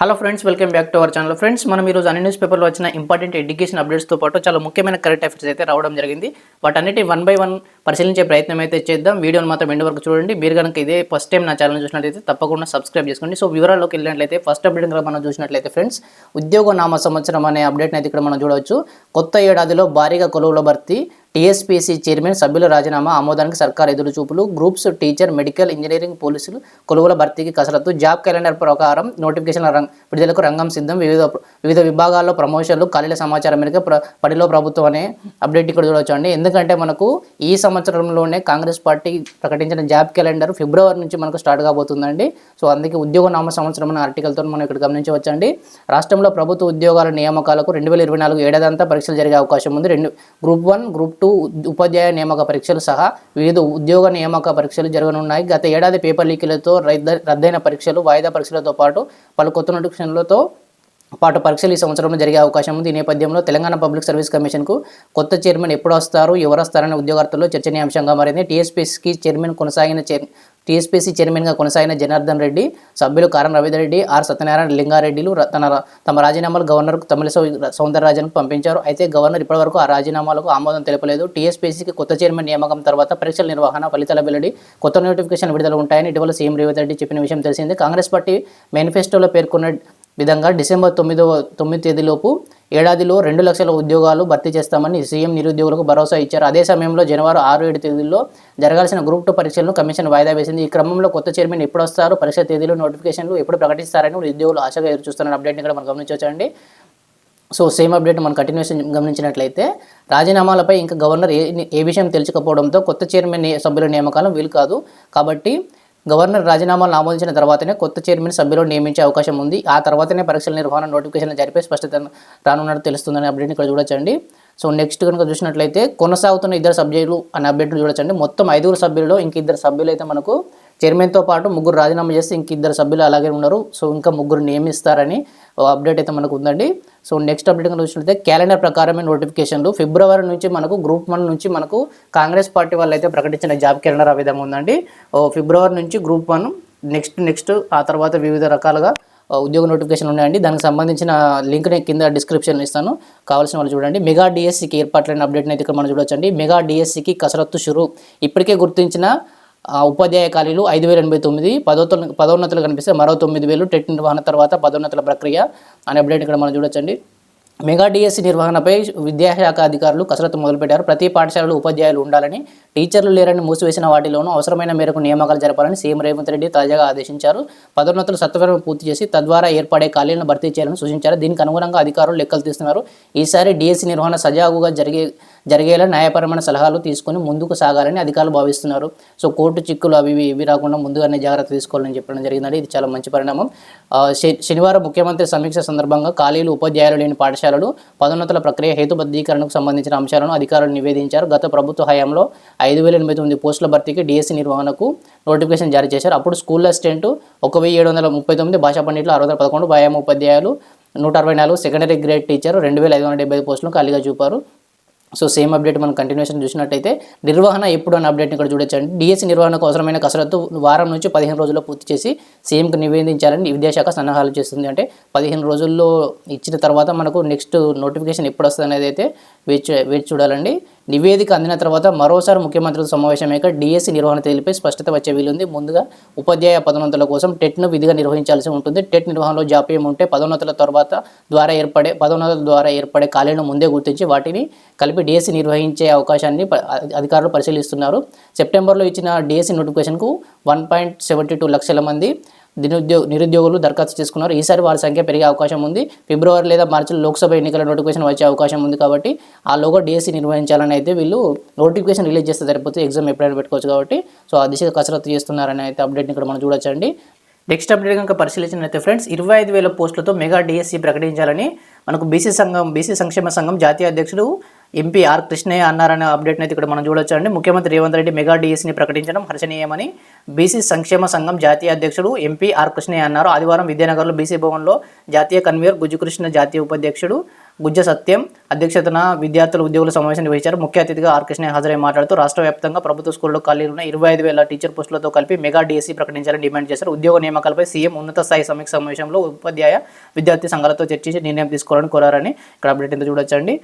Hello friends welcome back to our channel friends మనం ఈరోజు అన్ని న్యూస్ పేపర్లో వచ్చిన ఇంపార్టెంట్ ఎడ్యుకేషన్ అప్డేట్స్తో పాటు చాలా ముఖ్యమైన కరెంట్ అఫైర్స్ అయితే రావడం జరిగింది. వాటన్నిటి వన్ బై వన్ పరిశీలించే ప్రయత్నం అయితే చేద్దాం. వీడియోని మాత్రం ఎండ్ వరకు చూడండి. మీరు కనుక ఇదే ఫస్ట్ టైం నా ఛానల్ చూసినట్లయితే తప్పకుండా సబ్స్క్రైబ్ చేసుకోండి. సో వివరాల్లోకి వెళ్ళినట్లయితే ఫస్ట్ అప్డేట్ కనుక మనం చూసినట్లయితే ఫ్రెండ్స్ ఉద్యోగ నామ సంవత్సరం అనే అప్డేట్ని అయితే ఇక్కడ మనం చూడవచ్చు. కొత్త ఏడాదిలో భారీగా కొలువుల భర్తీ టీఎస్పీసీ చైర్మన్ సభ్యుల రాజీనామా ఆమోదానికి సర్కార్ ఎదురు చూపులు. గ్రూప్స్ టీచర్ మెడికల్ ఇంజనీరింగ్ పోలీసులు కొలువుల భర్తీకి కసరత్తు జాబ్ క్యాలెండర్ ప్రకారం నోటిఫికేషన్ల రంగ విడుదలకు రంగం సిద్ధం. వివిధ వివిధ విభాగాల్లో ప్రమోషన్లు ఖాళీల సమాచారం మేరకు ప్ర పడిలో ప్రభుత్వం అనే అప్డేట్ ఇక్కడ చూడవచ్చు అండి. ఎందుకంటే మనకు ఈ సంవత్సరంలోనే కాంగ్రెస్ పార్టీ ప్రకటించిన జాబ్ క్యాలెండర్ ఫిబ్రవరి నుంచి మనకు స్టార్ట్ కాబోతుందండి. సో అందుకే ఉద్యోగ నామ సంవత్సరం అనే ఆర్టికల్తో మనం ఇక్కడ గమనించవచ్చండి రాష్ట్రంలో ప్రభుత్వ ఉద్యోగాల నియామకాలకు రెండు వేల ఇరవై నాలుగు ఏడాదంతా పరీక్షలు జరిగే అవకాశం ఉంది. రెండు గ్రూప్ వన్ గ్రూప్ టూ ఉపాధ్యాయ నియామక పరీక్షలు సహా వివిధ ఉద్యోగ నియామక పరీక్షలు జరగనున్నాయి. గత ఏడాది పేపర్ లీకులతో రద్ద- రద్దయిన పరీక్షలు వాయిదా పరీక్షలతో పాటు పలు కొత్త నోటిఫికేషన్లతో పాటు పరీక్షలు ఈ సంవత్సరంలో జరిగే అవకాశం ఉంది. ఈ నేపథ్యంలో తెలంగాణ పబ్లిక్ సర్వీస్ కమిషన్కు కొత్త చైర్మన్ ఎప్పుడు వస్తారు ఎవరు వస్తారనే ఉద్యోగార్థుల్లో చర్చనీయాంశంగా మారింది. టీఎస్పీసీకి చైర్మన్ కొనసాగిన చైర్ టీఎస్పీసీ చైర్మన్గా కొనసాగిన జనార్దన్ రెడ్డి సభ్యులు కారం రవీందర్ ఆర్ సత్యనారాయణ లింగారెడ్డిలు తన తమ రాజీనామాలు గవర్నర్కు తమిళసౌ సౌందరరాజన్కు పంపించారు. అయితే గవర్నర్ ఇప్పటివరకు ఆ రాజీనామాలకు ఆమోదం తెలపలేదు. టీఎస్పీసీకి కొత్త చైర్మన్ నియామకం తర్వాత పరీక్షల నిర్వహణ ఫలితాల వెల్లడి కొత్త నోటిఫికేషన్ విడుదల ఉంటాయని ఇటీవల సీఎం రేవంత్ రెడ్డి చెప్పిన విషయం తెలిసింది. కాంగ్రెస్ పార్టీ మేనిఫెస్టోలో పేర్కొన్న విధంగా డిసెంబర్ తొమ్మిదవ తొమ్మిది తేదీలోపు ఏడాదిలో రెండు లక్షల ఉద్యోగాలు భర్తీ చేస్తామని సీఎం నిరుద్యోగులకు భరోసా ఇచ్చారు. అదే సమయంలో జనవరి ఆరు ఏడు తేదీల్లో జరగాల్సిన గ్రూప్ టూ పరీక్షలను కమిషన్ వాయిదా వేసింది. ఈ క్రమంలో కొత్త చైర్మన్ ఎప్పుడు వస్తారు? పరీక్ష తేదీలు నోటిఫికేషన్లు ఎప్పుడు ప్రకటిస్తారని ఉద్యోగులు ఆశగా ఎదురు చూస్తున్న అప్డేట్ని ఇక్కడ మనం గమనించవచ్చండి సో సేమ్ అప్డేట్ మనం కంటిన్యూషన్ గమనించినట్లయితే రాజీనామాలపై ఇంకా గవర్నర్ ఏ ఏ విషయం తెలుసుకోకపోవడంతో కొత్త చైర్మన్ సభ్యుల నియామకాలు వీలు కాదు. కాబట్టి గవర్నర్ రాజీనామాలు ఆమోదించిన తర్వాతనే కొత్త చైర్మన్ సభ్యులు నియమించే అవకాశం ఉంది. ఆ తర్వాతనే పరీక్షల నిర్వహణ నోటిఫికేషన్ జరిపే స్పష్టత రానున్నట్టు తెలుస్తుందని అప్డేట్ ఇక్కడ చూడొచ్చండి. సో నెక్స్ట్ కనుక చూసినట్లయితే కొనసాగుతున్న ఇద్దరు సభ్యులు అనే అప్డేట్లు చూడొచ్చండి. మొత్తం ఐదుగురు సభ్యుల్లో ఇంక ఇద్దరు సభ్యులు అయితే మనకు చైర్మన్తో పాటు ముగ్గురు రాజీనామా చేస్తే ఇంక ఇద్దరు సభ్యులు అలాగే ఉన్నారు. సో ఇంకా ముగ్గురు నియమిస్తారని అప్డేట్ అయితే మనకు ఉందండి. సో నెక్స్ట్ అప్డేట్ కనుక చూసినట్లయితే క్యాలెండర్ ప్రకారమే నోటిఫికేషన్లు. ఫిబ్రవరి నుంచి మనకు గ్రూప్ వన్ నుంచి మనకు కాంగ్రెస్ పార్టీ వాళ్ళు అయితే ప్రకటించిన జాబ్ క్యాలెండర్ ఆ విధంగా ఉందండి. ఓ ఫిబ్రవరి నుంచి గ్రూప్ వన్ నెక్స్ట్ నెక్స్ట్ ఆ తర్వాత వివిధ రకాలుగా ఉద్యోగ నోటిఫికేషన్ ఉన్నాయండి. దానికి సంబంధించిన లింక్ నేను కింద డిస్క్రిప్షన్ ఇస్తాను. కావాల్సిన వాళ్ళు చూడండి. మెగా డిఎస్సికి ఏర్పాట్లైన అప్డేట్ని అయితే ఇక్కడ మనం చూడొచ్చండి. మెగా డిఎస్సికి కసరత్తు షురు. ఇప్పటికే గుర్తించిన ఉపాధ్యాయ ఖాళీలు ఐదు వేల ఎనభై తొమ్మిది పదోత్తలు పదోన్నతులు కనిపిస్తే మరో తొమ్మిది వేలు టెట్ నిర్వహణ తర్వాత పదోన్నతుల ప్రక్రియ అనే అప్డేట్ ఇక్కడ మనం చూడొచ్చండి. మెగా డిఎస్సి నిర్వహణపై విద్యాశాఖ అధికారులు కసరత్తు మొదలుపెట్టారు. ప్రతి పాఠశాలలో ఉపాధ్యాయులు ఉండాలని టీచర్లు లేరని మూసివేసిన వాటిలోనూ అవసరమైన మేరకు నియామకాలు జరపాలని సీఎం రేవంత్ రెడ్డి తాజాగా ఆదేశించారు. పదోన్నతులు సత్వరం పూర్తి చేసి తద్వారా ఏర్పడే ఖాళీలను భర్తీ చేయాలని సూచించారు. దీనికి అనుగుణంగా అధికారులు లెక్కలు తీస్తున్నారు. ఈసారి డిఎస్సి నిర్వహణ సజావుగా జరిగే జరిగేలా న్యాయపరమైన సలహాలు తీసుకొని ముందుకు సాగాలని అధికారులు భావిస్తున్నారు. సో కోర్టు చిక్కులు అవి ఇవి ఇవి రాకుండా ముందుగానే జాగ్రత్త తీసుకోవాలని చెప్పడం జరిగిందండి. ఇది చాలా మంచి పరిణామం. శ- శనివారం ముఖ్యమంత్రి సమీక్ష సందర్భంగా ఖాళీలు ఉపాధ్యాయులు లేని పాఠశాలలు పదోన్నతుల ప్రక్రియ హేతుబద్ధీకరణకు సంబంధించిన అంశాలను అధికారులు నివేదించారు. గత ప్రభుత్వ హయాంలో ఐదు వేల ఎనభై తొమ్మిది పోస్టుల భర్తీకి డిఎస్సి నిర్వహణకు నోటిఫికేషన్ జారీ చేశారు. అప్పుడు స్కూల్ అసిస్టెంట్ ఒక వెయ్యి ఏడు వందల ముప్పై తొమ్మిది భాషా పండిట్లు ఆరు వందల పదకొండు వ్యాయామ ఉపాధ్యాయులు నూట అరవై నాలుగు సెకండరీ గ్రేడ్ టీచర్ రెండు వేల ఐదు వందల డెబ్బై పోస్టులు ఖాళీగా చూపారు. సో సేమ్ అప్డేట్ మనం కంటిన్యూషన్ చూసినట్టయితే నిర్వహణ ఎప్పుడు అనే అప్డేట్ని ఇక్కడ చూడొచ్చండి. డిఎస్సి నిర్వహణకు అవసరమైన కసరత్తు వారం నుంచి పదిహేను రోజుల్లో పూర్తి చేసి సేమ్కి నివేదించాలని విద్యాశాఖ సన్నాహాలు చేస్తుంది. అంటే పదిహేను రోజుల్లో ఇచ్చిన తర్వాత మనకు నెక్స్ట్ నోటిఫికేషన్ ఎప్పుడు వస్తుంది అనేది అయితే వేచి వేచి చూడాలండి. నివేదిక అందిన తర్వాత మరోసారి ముఖ్యమంత్రులతో సమావేశమయ్యాక డిఎస్సి నిర్వహణ తేదీలపై స్పష్టత వచ్చే వీలుంది. ముందుగా ఉపాధ్యాయ పదోన్నతుల కోసం టెట్ను విధిగా నిర్వహించాల్సి ఉంటుంది. టెట్ నిర్వహణలో జాప్యం ఉంటే పదోన్నతుల తర్వాత ద్వారా ఏర్పడే పదోన్నతుల ద్వారా ఏర్పడే ఖాళీలను ముందే గుర్తించి వాటిని కలిపి డిఎస్సి నిర్వహించే అవకాశాన్ని అధికారులు పరిశీలిస్తున్నారు. సెప్టెంబర్లో ఇచ్చిన డిఎస్సి నోటిఫికేషన్కు వన్ పాయింట్ సెవెంటీ టూ లక్షల మంది నిరుద్యోగ నిరుద్యోగులు దరఖాస్తు చేసుకున్నారు. ఈసారి వారి సంఖ్య పెరిగే అవకాశం ఉంది. ఫిబ్రవరి లేదా మార్చిలో లోక్సభ ఎన్నికల నోటిఫికేషన్ వచ్చే అవకాశం ఉంది కాబట్టి ఆ లోగా డిఎస్సి నిర్వహించాలని అయితే వీళ్ళు నోటిఫికేషన్ రిలీజ్ చేస్తే సరిపోతే ఎగ్జామ్ ఎప్పుడైనా పెట్టుకోవచ్చు కాబట్టి. సో ఆ దిశగా కసరత్తు చేస్తున్నారని అయితే అప్డేట్ని ఇక్కడ మనం చూడొచ్చండి. నెక్స్ట్ అప్డేట్ కనుక పరిశీలించినట్లయితే ఫ్రెండ్స్ ఇరవై ఐదు వేల పోస్టులతో మెగా డిఎస్సి ప్రకటించాలని మనకు బీసీ సంఘం బీసీ సంక్షేమ సంఘం జాతీయ అధ్యక్షుడు ఎంపీ ఆర్ కృష్ణయ్య అన్నారనే అప్డేట్ని అయితే ఇక్కడ మనం చూడొచ్చు అండి ముఖ్యమంత్రి రేవంత్ రెడ్డి మెగా డిఎస్ని ప్రకటించడం హర్షణీయమని బీసీ సంక్షేమ సంఘం జాతీయ అధ్యక్షుడు ఎంపీ ఆర్ కృష్ణయ్య అన్నారు. ఆదివారం విద్యానగర్లో బీసీ భవన్లో జాతీయ కన్వీనర్ గుజ్జుకృష్ణ జాతీయ ఉపాధ్యక్షుడు గుజ్జ సత్యం అధ్యక్షతన విద్యార్థుల ఉద్యోగుల సమావేశం నిర్వహించారు. ముఖ్య అతిథిగా ఆర్ కృష్ణయ్య హాజరై మాట్లాడుతూ రాష్ట్ర వ్యాప్తంగా ప్రభుత్వ స్కూల్లో ఖాళీలు ఉన్న ఇరవై ఐదు వేల టీచర్ పోస్టులతో కలిపి మెగా డిఎస్సీ ప్రకటించాలని డిమాండ్ చేశారు. ఉద్యోగ నియామకాలపై సీఎం ఉన్నత స్థాయి సమీక్ష సమావేశంలో ఉపాధ్యాయ విద్యార్థి సంఘాలతో చర్చించి నిర్ణయం తీసుకోవాలని కోరారని ఇక్కడ అప్డేట్ ఎంత చూడొచ్చండి.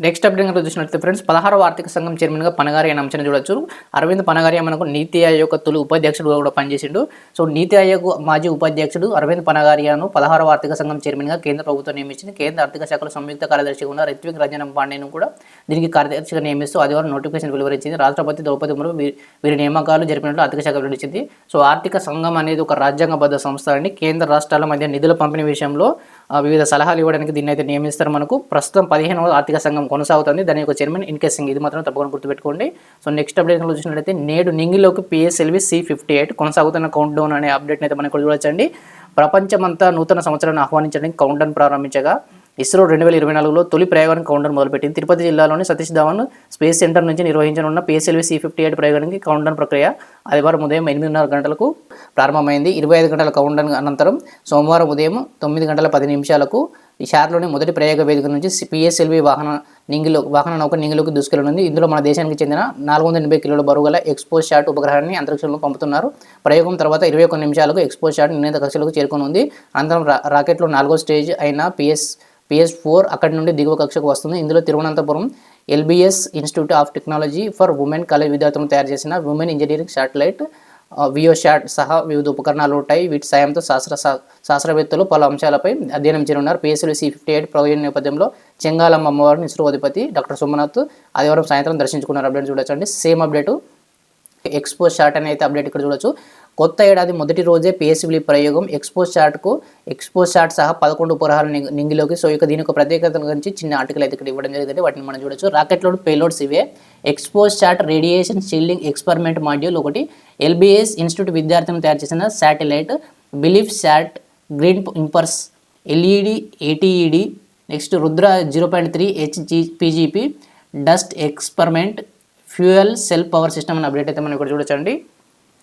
నెక్స్ట్ అప్డేట్ కనుక చూసినట్లయితే ఫ్రెండ్స్ పదహారవ ఆర్థిక సంఘం చైర్మన్గా పనగారి అనే అంశాన్ని చూడొచ్చు. అరవింద్ పనగారి మనకు నీతి ఆయోగ్ తొలి ఉపాధ్యక్షుడు కూడా పనిచేసిండు. సో నీతి ఆయోగ్ మాజీ ఉపాధ్యక్షుడు అరవింద్ పనగారియాను పదహారవ ఆర్థిక సంఘం చైర్మన్గా కేంద్ర ప్రభుత్వం నియమించింది. కేంద్ర ఆర్థిక శాఖలో సంయుక్త కార్యదర్శిగా ఉన్న రిత్విక్ రంజనం పాండేను కూడా దీనికి కార్యదర్శిగా నియమిస్తూ ఆదివారం నోటిఫికేషన్ వెలువరించింది. రాష్ట్రపతి ద్రౌపది ముర్ము వీ- వీరి నియామకాలు జరిపినట్లు ఆర్థిక శాఖ వెల్లడించింది. సో ఆర్థిక సంఘం అనేది ఒక రాజ్యాంగబద్ధ సంస్థ అండి. కేంద్ర రాష్ట్రాల మధ్య నిధుల పంపిణీ విషయంలో వివిధ సలహాలు ఇవ్వడానికి దీన్ని అయితే నియమిస్తారు మనకు. ప్రస్తుతం పదిహేనవ ఆర్థిక సంఘం కొనసాగుతుంది. దాని యొక్క చైర్మన్ ఇన్కే సింగ్. ఇది మాత్రం తప్పకుండా గుర్తుపెట్టుకోండి. సో నెక్స్ట్ అప్డేట్ చూసినట్లయితే నేడు నింగిలోకి పిఎస్ఎల్వి సి ఫిఫ్టీ ఎయిట్ కొనసాగుతున్న కౌంట్ డౌన్ అనే అప్డేట్ అయితే మనకు చూడొచ్చండి. ప్రపంచమంతా నూతన సంవత్సరాన్ని ఆహ్వానించడానికి కౌంట్ డౌన్ ప్రారంభించగా ఇస్రో రెండు వేల ఇరవై నాలుగులో తొలి ప్రయోగానికి కౌంటర్ మొదలుపెట్టింది. తిరుపతి జిల్లాలోని సతీష్ ధావన్ స్పేస్ సెంటర్ నుంచి నిర్వహించనున్న పిఎస్ఎల్వి సి ఫిఫ్టీ ఎయిట్ ప్రయోగానికి కౌంటర్ ప్రక్రియ ఆదివారం ఉదయం ఎనిమిదిన్నర గంటలకు ప్రారంభమైంది. ఇరవై ఐదు గంటల కౌంటర్ అనంతరం సోమవారం ఉదయం తొమ్మిది గంటల పది నిమిషాలకు ఈ షార్లోని మొదటి ప్రయోగ వేదిక నుంచి పిఎస్ఎల్వి వాహన నింగిలో వాహన నౌక నింగిలోకి దూసుకెళ్ళనుంది. ఇందులో మన దేశానికి చెందిన నాలుగు వందల ఎనభై కిలోల బరువుగల ఎక్స్పోజ్ షాట్ ఉపగ్రహాన్ని అంతరిక్షంలో పంపుతున్నారు. ప్రయోగం తర్వాత ఇరవై ఒక్క నిమిషాలకు ఎక్స్పోజ్ షాట్ నిర్ణీత కక్షలకు చేరుకునుంది. అనంతరం రా రాకెట్లో నాలుగో స్టేజ్ అయిన పిఎస్ పిఎస్ ఫోర్ అక్కడి నుండి దిగువ కక్షకు వస్తుంది. ఇందులో Thiruvananthapuram LBS institute of technology for women college విద్యార్థులను తయారు చేసిన ఉమెన్ ఇంజనీరింగ్ శాటిలైట్ వియో షాట్ సహా వివిధ ఉపకరణాలు ఉంటాయి. వీటి సాయంతో శాస్త్ర శా- శాస్త్రవేత్తలు పలు అంశాలపై అధ్యయనం చేయనున్నారు. పిఎస్ఎల్ సి ఫిఫ్టీ ఎయిట్ ప్రయోజన నేపథ్యంలో చెంగాలమ్మ అమ్మవారిని ఇస్రో అధిపతి డాక్టర్ సోమనాథ్ ఆదివారం సాయంత్రం దర్శించుకున్నారు. అప్డేట్ చూడొచ్చండి. సేమ్ అప్డేటు ఎక్స్పో షాట్ అనేది అయితే అప్డేట్ ఇక్కడ చూడొచ్చు. కొత్త ఏడాది మొదటి రోజే పిఎస్బిలి ప్రయోగం ఎక్స్పోజ్ చార్ట్కు ఎక్స్పో చార్ట్ సహా పదకొండు ఉపగ్రహాలు నింగిలోకి సో ఇక దీని యొక్క ప్రత్యేకత గురించి చిన్న ఆర్టికల్ అయితే ఇక్కడ ఇవ్వడం జరిగింది. వాటిని మనం చూడొచ్చు. రాకెట్లోని పేలోడ్స్ ఇవే expose chart radiation shielding experiment module ఒకటి ఎల్బిఎస్ ఇన్స్టిట్యూట్ విద్యార్థులను తయారు చేసిన శాటిలైట్ బిలీఫ్ శాట్ గ్రీన్ ఇంపర్స్ LED ఏటీఈడి next Rudra zero point three HG PGP dust experiment fuel cell power system అని అప్డేట్ అయితే మనం ఇక్కడ చూడొచ్చండి.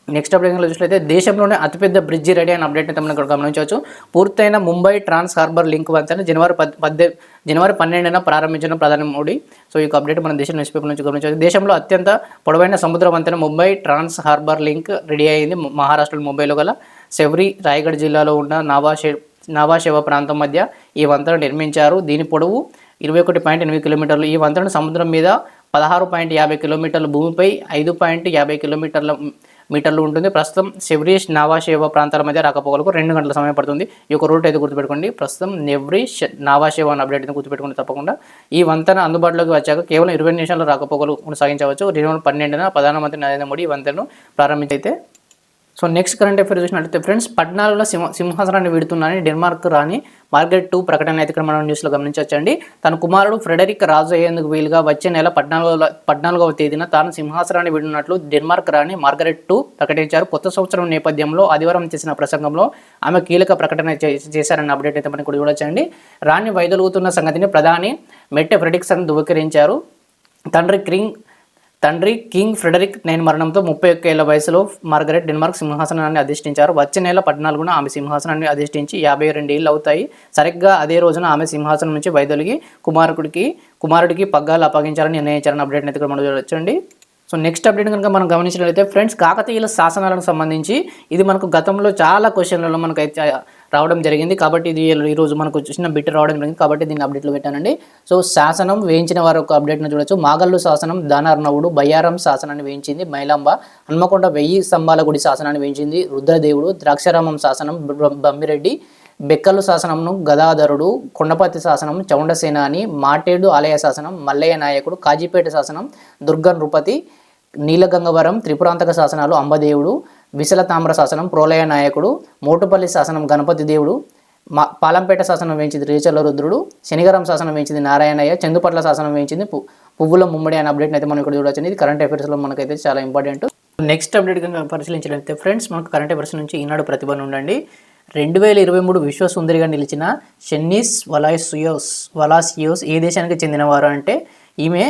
నెక్స్ట్ అప్డేట్ చూసినట్లయితే దేశంలోనే అతిపెద్ద బ్రిడ్జి రెడీ అయిన అప్డేట్ అయితే మనం ఇక్కడ గమనించవచ్చు. పూర్తయిన ముంబై ట్రాన్స్ హార్బర్ లింక్ వంతెన జనవరి పద్దె జనవరి పన్నెండున ప్రారంభించిన ప్రధాని మోడీ. సో ఈ అప్డేట్ మన దేశం న్యూస్ పేపర్ నుంచి గమనించవచ్చు. దేశంలో అత్యంత పొడవైన సముద్ర వంతెన Mumbai trans harbour link ready అయింది. మహారాష్ట్రలో ముంబైలో గల సెవ్రీ రాయగఢ్ జిల్లాలో ఉన్న నావాషే నావాశేవ ప్రాంతం మధ్య ఈ వంతెన నిర్మించారు. దీని పొడవు ఇరవై ఒకటి పాయింట్ ఎనిమిది కిలోమీటర్లు. ఈ వంతెన సముద్రం మీద పదహారు పాయింట్ యాభై కిలోమీటర్ల భూమిపై ఐదు పాయింట్ యాభై కిలోమీటర్ల మీటర్లు ఉంటుంది. ప్రస్తుతం సెవ్రీష్ నావాశేవ ప్రాంతాల మధ్య రాకపోకలకు రెండు గంటల సమయం పడుతుంది. ఈ యొక్క రూట్ అయితే గుర్తుపెట్టుకోండి. ప్రస్తుతం నెవ్రీష్ నావాశేవ అని అప్డేట్ అయితే గుర్తుపెట్టుకోండి తప్పకుండా. ఈ వంతెన అందుబాటులోకి వచ్చాక కేవలం ఇరవై నిమిషాలు రాకపోకలు కొనసాగించవచ్చు. రెండు వేల పన్నెండున ప్రధానమంత్రి నరేంద్ర మోడీ ఈ వంతెనను ప్రారంభించైతే సో నెక్స్ట్ కరెంట్ అఫేర్ చూసినట్లయితే ఫ్రెండ్స్ పద్నాలుగులో సింహ సింహాసనాన్ని విడుతున్నారని డెన్మార్క్ రాని మార్గరెట్ టూ ప్రకటన అయితే ఇక్కడ మనం న్యూస్లో గమనించవచ్చండి. తన కుమారుడు ఫ్రెడరిక్ రాజు అయ్యేందుకు వీలుగా వచ్చే నెల పద్నాలుగవ పద్నాలుగవ తేదీన తాను సింహాసనాన్ని విడినట్లు డెన్మార్క్ రాణి మార్గరెట్ టూ ప్రకటించారు. కొత్త సంవత్సరం నేపథ్యంలో ఆదివారం చేసిన ప్రసంగంలో ఆమె కీలక ప్రకటన చే- చేశారన్న అప్డేట్ అయితే మనకు చూడొచ్చండి. రాణి వైదొలుగుతున్న సంగతిని ప్రధాని మెట్టె ఫ్రెడిక్సన్ ధృవీకరించారు. తండ్రి క్రింగ్ తండ్రి కింగ్ ఫ్రెడరిక్ నైన్ మరణంతో ముప్పై ఒక్క ఏళ్ళ వయసులో మార్గరెట్ డెన్మార్క్ సింహాసనాన్ని అధిష్ఠించారు. వచ్చే నెల పద్నాలుగున ఆమె సింహాసనాన్ని అధిష్ఠించి యాభై రెండు ఏళ్ళు అవుతాయి. సరిగ్గా అదే రోజున ఆమె సింహాసనం నుంచి వైదొలిగి కుమారుడికి కుమారుడికి పగ్గాలు అప్పగించాలని నిర్ణయించారని అప్డేట్ అయితే ఇక్కడ మనం చూడండి. సో నెక్స్ట్ అప్డేట్ కనుక మనం గమనించినట్లయితే ఫ్రెండ్స్ కాకతీయుల శాసనాలకు సంబంధించి ఇది మనకు గతంలో చాలా క్వశ్చన్లలో మనకు రావడం జరిగింది. కాబట్టి ఇది ఈరోజు మనకు చిన్న బిట్ రావడం జరిగింది. కాబట్టి దీన్ని అప్డేట్లో పెట్టానండి. సో శాసనం వేయించిన వారు ఒక అప్డేట్ను చూడొచ్చు. మాగల్లు శాసనం దానార్ణవుడు బయ్యారం శాసనాన్ని వేయించింది మైలాంబ హన్మకొండ వెయ్యి స్తంభాల గుడి శాసనాన్ని వేయించింది రుద్రదేవుడు ద్రాక్షారామం శాసనం బ- బెక్కలు శాసనంను గదాధరుడు కొండపతి శాసనం చౌండసేనాని మాటేడు ఆలయ శాసనం మల్లయ్య నాయకుడు కాజీపేట శాసనం దుర్గ నృపతి నీలగంగవరం త్రిపురాంతక శాసనాలు అంబదేవుడు విశల తామ్ర శాసనం ప్రోలయ నాయకుడు మోటుపల్లి శాసనం గణపతి దేవుడు మా పాలంపేట శాసనం వేయించింది రేచల రుద్రుడు శనిగరం శాసనం వేయించింది నారాయణయ్య చందుపట్ల శాసనం వేయించింది పు- పువ్వుల ముమ్మడి అనే అప్డేట్ అయితే మనం ఇక్కడ చూడొచ్చు ఇది కరెంట్ అఫైర్స్లో మనకైతే చాలా ఇంపార్టెంట్ నెక్స్ట్ అప్డేట్ కనుక అయితే ఫ్రెండ్స్ మనకు కరెంట్ అఫైర్స్ నుంచి ఈనాడు ప్రతిభ ఉండండి రెండు వేల ఇరవై మూడు విశ్వ సుందరిగా నిలిచిన షెన్నిస్ వలాసియోస్ వలాసియోస్ ఏ దేశానికి చెందినవారు అంటే ఈమె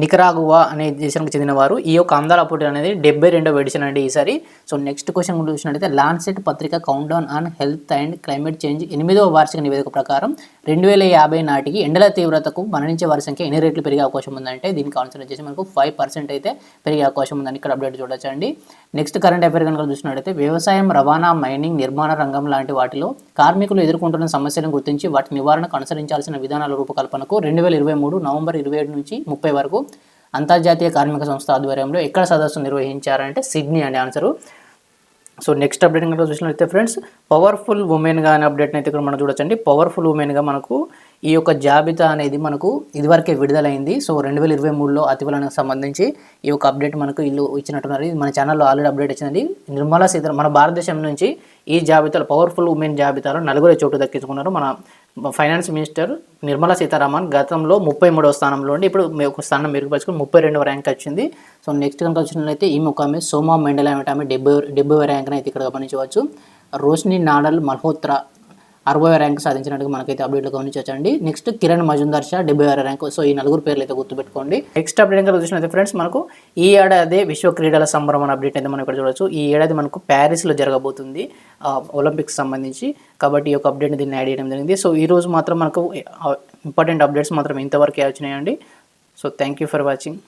నికరాగువా అనే దేశానికి చెందినవారు. ఈ యొక్క అందాల పోటీ అనేది డెబ్బై రెండవ ఎడిషన్ అండి ఈసారి. సో నెక్స్ట్ క్వశ్చన్ చూసినట్లయితే చూసినట్టయితే లాన్సెట్ పత్రిక count on health and climate change ఎనిమిదవ వార్షిక నివేదిక ప్రకారం రెండు వేల యాభై నాటికి ఎండల తీవ్రతకు మరణించే వారి సంఖ్య ఎన్ని రేట్లు పెరిగే అవకాశం ఉందంటే దీనికి ఆన్సర్ వచ్చేసి మనకు ఫైవ్ పర్సెంట్ అయితే పెరిగే అవకాశం ఉందని ఇక్కడ అప్డేట్ చూడొచ్చండి. నెక్స్ట్ కరెంట్ అఫేర్ కనుక చూసినట్లయితే వ్యవసాయం రవాణా మైనింగ్ నిర్మాణ రంగం లాంటి వాటిలో కార్మికులు ఎదుర్కొంటున్న సమస్యలను గుర్తించి వాటి నివారణకు అనుసరించాల్సిన విధానాల రూపకల్పనకు రెండు వేల ఇరవై మూడు నవంబర్ ఇరవై ఏడు నుంచి ముప్పై వరకు అంతర్జాతీయ కార్మిక సంస్థ ఆధ్వర్యంలో ఎక్కడ సదస్సు నిర్వహించారంటే సిడ్నీ అనే ఆన్సరు. సో నెక్స్ట్ అప్డేట్ కనుక చూసినట్లయితే ఫ్రెండ్స్ పవర్ఫుల్ ఉమెన్గా అనే అప్డేట్ని అయితే ఇక్కడ మనం చూడొచ్చండి. పవర్ఫుల్ ఉమెన్గా మనకు ఈ యొక్క జాబితా అనేది మనకు ఇదివరకే విడుదలైంది. సో రెండు వేల ఇరవై మూడులో అతివలనకు సంబంధించి ఈ యొక్క అప్డేట్ మనకు ఇల్లు ఇచ్చినట్టున్నారు. మన ఛానల్లో ఆల్రెడీ అప్డేట్ ఇచ్చినది నిర్మలా సీతారామన్ మన భారతదేశం నుంచి ఈ జాబితాలో పవర్ఫుల్ ఉమెన్ జాబితాలో నలుగురే చోటు దక్కించుకున్నారు. మన ఫైనాన్స్ మినిస్టర్ నిర్మలా సీతారామన్ గతంలో ముప్పై మూడవ స్థానంలో ఉండి ఇప్పుడు ఒక స్థానం మెరుగుపరుచుకుని ముప్పై రెండవ ర్యాంక్ వచ్చింది. సో నెక్స్ట్ కనుక వచ్చినట్లయితే ఈ ఒక ఆమె సోమా మెండల్ అనేట ఆమె డెబ్బై డెబ్బై ర్యాంక్ అయితే ఇక్కడ గమనించవచ్చు. రోష్ని నాడల్ మల్హోత్రా అరవై ర్యాంక్ సాధించినట్టుగా మనకైతే అప్డేట్లో గమనించవచ్చండి. నెక్స్ట్ కిరణ్ మజుందార్ షా డెబ్బై ఆరు ర్యాంక్. సో ఈ నలుగురు పేర్లు అయితే గుర్తుపెట్టుకోండి. నెక్స్ట్ అప్డేట్ కనుక చూసినట్లయితే ఫ్రెండ్స్ మనకు ఈ ఏడాది విశ్వ క్రీడల సంబరం అప్డేట్ అయితే మనం ఇక్కడ చూడొచ్చు. ఈ ఏడాది మనకు ప్యారిస్లో జరగబోతుంది ఆ, ఒలింపిక్స్ సంబంధించి. కాబట్టి ఈ యొక్క అప్డేట్ని దీన్ని యాడ్ చేయడం జరిగింది. సో ఈ రోజు మాత్రం మనకు ఇంపార్టెంట్ అప్డేట్స్ మాత్రం ఇంతవరకే వచ్చినాయండి. So thank you for watching